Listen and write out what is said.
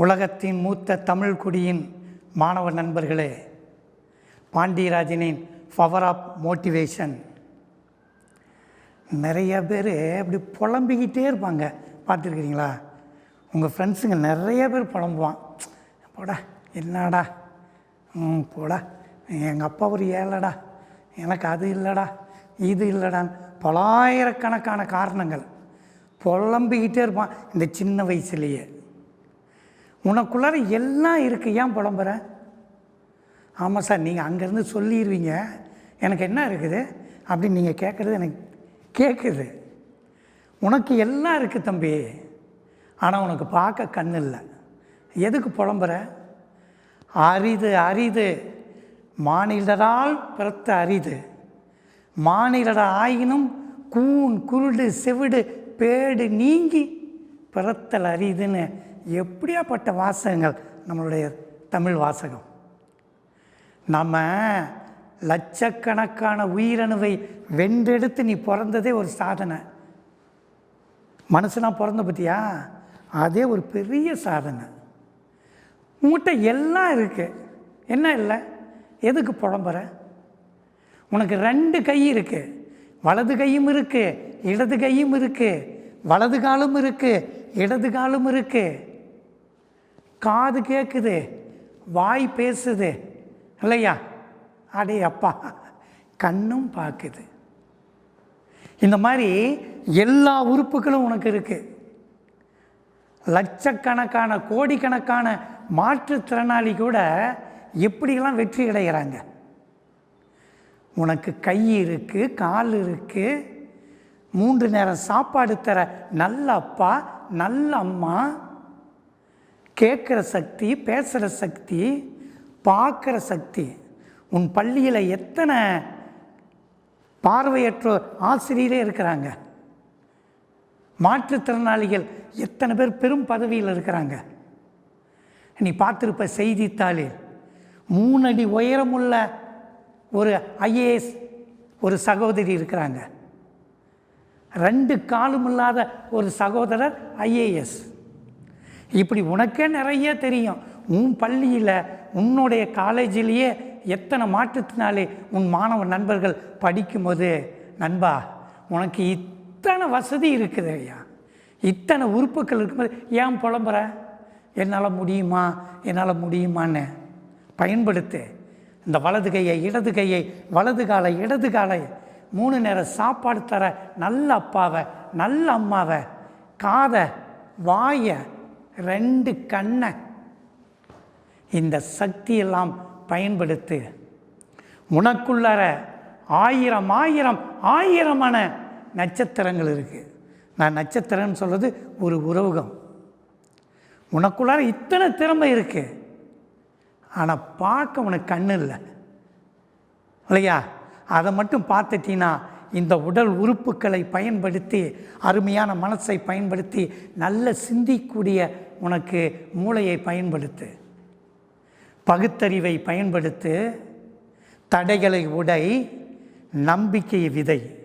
உலகத்தின் மூத்த தமிழ் குடியின் மாணவ நண்பர்களே பாண்டியராஜனின் பவர் ஆஃப் மோட்டிவேஷன் நிறைய பேர் அப்படி புலம்பிக்கிட்டே இருப்பாங்க. பார்த்துருக்கிறீங்களா? உங்கள் ஃப்ரெண்ட்ஸுங்க நிறைய பேர் புலம்புவான். போடா என்னடா? ம் போடா. எங்கள் அப்பா ஒரு ஏழடா. எனக்கு அது இல்லைடா இது இல்லைடான்னு பலாயிரக்கணக்கான காரணங்கள். புலம்பிக்கிட்டே இருப்பான். இந்த சின்ன வயசுலேயே. உனக்குள்ளார எல்லாம் இருக்குது ஏன் புலம்புற? ஆமாம் சார் நீங்கள் அங்கேருந்து சொல்லிடுவீங்க எனக்கு என்ன இருக்குது? அப்படின்னு நீங்கள் கேட்குறது எனக்கு கேட்குது உனக்கு எல்லாம் இருக்குது தம்பி. ஆனால் உனக்கு பார்க்க கண் இல்லை. எதுக்கு புலம்புற? அரிது அரிது. மாநிலரால் பிறத்த அரிது. மானிடர ஆயினும் கூன் குருடு செவிடு பேடு நீங்கி பிறத்தல் அரிதுன்னு எப்படியாப்பட்ட வாசகங்கள் நம்மளுடைய தமிழ் வாசகம்? நம்ம லட்சக்கணக்கான உயிரணுவை வென்றெடுத்து நீ பிறந்ததே ஒரு சாதனை. மனுஷனாக பிறந்த பற்றியா அதே ஒரு பெரிய சாதனை. உங்கள்கிட்ட எல்லாம் இருக்குது என்ன இல்லை? எதுக்கு புலம்புற? உனக்கு ரெண்டு கை இருக்குது வலது கையும் இருக்குது இடது கையும் இருக்குது வலது காலும் இருக்குது இடது காலும் இருக்குது காது கேட்குது வாய் பேசுது. இல்லையா? அடே அப்பா கண்ணும் பார்க்குது. இந்த மாதிரி எல்லா உறுப்புகளும் உனக்கு இருக்குது லட்சக்கணக்கான கோடிக்கணக்கான மாற்றுத்திறனாளி கூட எப்படியெல்லாம் வெற்றி அடைகிறாங்க? உனக்கு கை இருக்குது கால் இருக்குது மூன்று நேரம் சாப்பாடு தர நல்ல அப்பா நல்ல அம்மா. கேட்குற சக்தி பேசுகிற சக்தி பார்க்குற சக்தி. உன் பள்ளியில் எத்தனை பார்வையற்றோர் ஆசிரியரே இருக்கிறாங்க. மாற்றுத்திறனாளிகள் எத்தனை பேர் பெரும் பதவியில் இருக்கிறாங்க. நீ பார்த்துருப்ப செய்தித்தாளில் மூணடி உயரமுள்ள ஒரு ஐஏஎஸ் ஒரு சகோதரி இருக்கிறாங்க. ரெண்டு காலும் இல்லாத ஒரு சகோதரர் ஐஏஎஸ். இப்படி உனக்கே நிறைய தெரியும். உன் பள்ளியில் உன்னுடைய காலேஜிலேயே எத்தனை மாற்றத்தினாலே உன் மாணவ நண்பர்கள் படிக்கும்போது நண்பா உனக்கு இத்தனை வசதி இருக்குது ஐயா. இத்தனை உறுப்புகள் இருக்கும்போது ஏன் புலம்புற? என்னால் முடியுமா? என்னால் முடியுமான்னு. பயன்படுத்து. இந்த வலது கையை இடது கையை வலது காலை இடது காலை. மூணு நேரம் சாப்பாடு தர நல்ல அப்பாவை நல்ல அம்மாவை காதை வாயை ரெண்டு கண்ணை இந்த சக்தியெல்லாம் பயன்படுத்து. உனக்குள்ளார ஆயிரம் ஆயிரம் ஆயிரமான நட்சத்திரங்கள் இருக்குது நான் நட்சத்திரம்னு சொல்கிறது ஒரு உறவுகம் உனக்குள்ளார இத்தனை திறமை இருக்குது ஆனால் பார்க்க உனக்கு கண்ணு இல்லை. இல்லையா? அதை மட்டும் பார்த்துட்டீங்கன்னா இந்த உடல் உறுப்புகளை பயன்படுத்தி அருமையான மனசை பயன்படுத்தி நல்ல சிந்திக்கூடிய உனக்கு மூளையை பயன்படுத்து. பகுத்தறிவை பயன்படுத்து. தடைகளை உடை. நம்பிக்கையை விதை.